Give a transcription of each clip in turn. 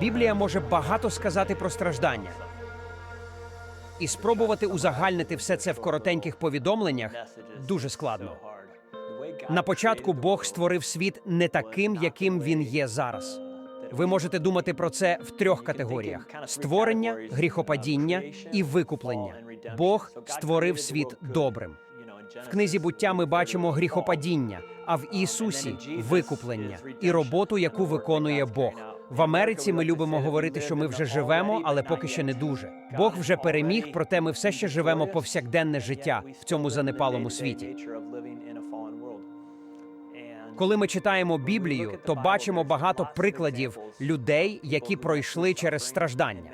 Біблія може багато сказати про страждання. І спробувати узагальнити все це в коротеньких повідомленнях дуже складно. На початку Бог створив світ не таким, яким він є зараз. Ви можете думати про це в трьох категоріях: створення, гріхопадіння і викуплення. Бог створив світ добрим. В книзі буття ми бачимо гріхопадіння, а в Ісусі викуплення і роботу, яку виконує Бог. В Америці ми любимо говорити, що ми вже живемо, але поки ще не дуже. Бог вже переміг, проте ми все ще живемо повсякденне життя в цьому занепалому світі. Коли ми читаємо Біблію, то бачимо багато прикладів людей, які пройшли через страждання.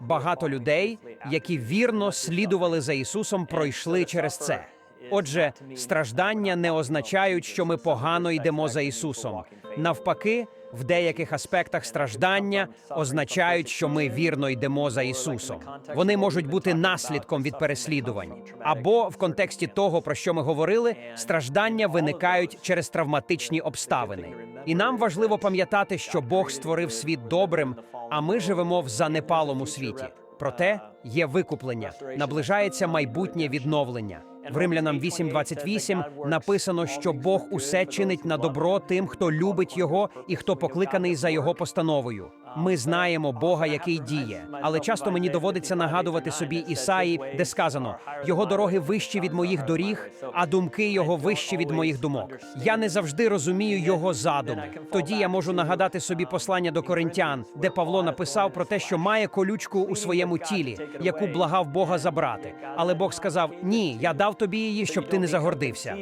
Багато людей, які вірно слідували за Ісусом, пройшли через це. Отже, страждання не означають, що ми погано йдемо за Ісусом. Навпаки, в деяких аспектах страждання означають, що ми вірно йдемо за Ісусом. Вони можуть бути наслідком від переслідувань. Або в контексті того, про що ми говорили, страждання виникають через травматичні обставини. І нам важливо пам'ятати, що Бог створив світ добрим, а ми живемо в занепалому світі. Проте є викуплення, наближається майбутнє відновлення. В Римлянам 8.28 написано, що Бог усе чинить на добро тим, хто любить його і хто покликаний за його постановою. Ми знаємо Бога, який діє, але часто мені доводиться нагадувати собі Ісаї, де сказано: його дороги вищі від моїх доріг, а думки його вищі від моїх думок. Я не завжди розумію його задуми. Тоді я можу нагадати собі послання до коринтян, де Павло написав про те, що має колючку у своєму тілі, яку благав Бога забрати. Але Бог сказав: Ні, я дав тобі її, щоб ти не загордився.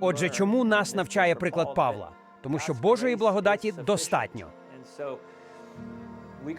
Отже, чому нас навчає приклад Павла? Тому що Божої благодаті достатньо.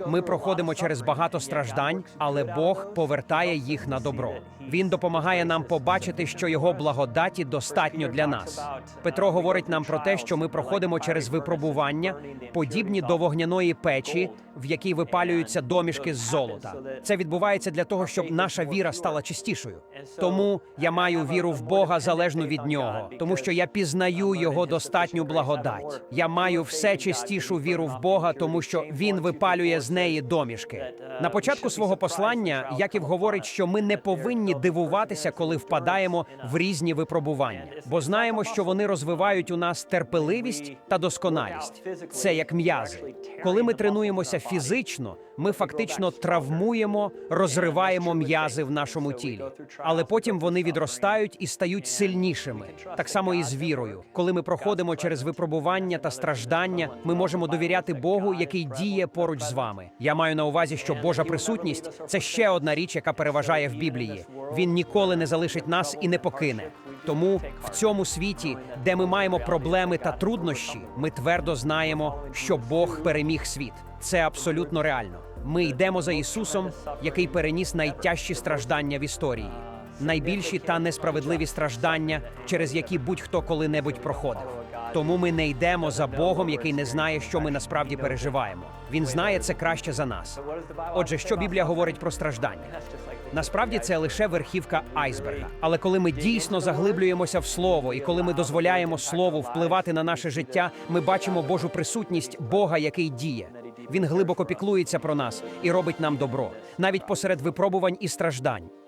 Ми проходимо через багато страждань, але Бог повертає їх на добро. Він допомагає нам побачити, що його благодаті достатньо для нас. Петро говорить нам про те, що ми проходимо через випробування, подібні до вогняної печі, в якій випалюються домішки з золота. Це відбувається для того, щоб наша віра стала чистішою. Тому я маю віру в Бога залежну від нього, тому що я пізнаю його достатню благодать. Я маю все чистішу віру в Бога, тому що він випалює з неї домішки. На початку свого послання Яків говорить, що ми не повинні дивуватися, коли впадаємо в різні випробування, бо знаємо, що вони розвивають у нас терпеливість та досконалість. Це як м'язи. Коли ми тренуємося фізично, ми фактично травмуємо, розриваємо м'язи в нашому тілі, але потім вони відростають і стають сильнішими. Так само і з вірою. Коли ми проходимо через випробування та страждання, ми можемо довіряти Богу, який діє поруч з вами. Я маю на увазі, що Божа присутність це ще одна річ, яка переважає в Біблії. Він ніколи не залишить нас і не покине. Тому в цьому світі, де ми маємо проблеми та труднощі, ми твердо знаємо, що Бог переміг світ. Це абсолютно реально. Ми йдемо за Ісусом, який переніс найтяжчі страждання в історії, найбільші та несправедливі страждання, через які будь-хто коли-небудь проходив. Тому ми не йдемо за Богом, який не знає, що ми насправді переживаємо. Він знає це краще за нас. Отже, що Біблія говорить про страждання? Насправді це лише верхівка айсберга. Але коли ми дійсно заглиблюємося в слово, і коли ми дозволяємо слову впливати на наше життя, ми бачимо Божу присутність Бога, який діє. Він глибоко піклується про нас і робить нам добро, навіть посеред випробувань і страждань.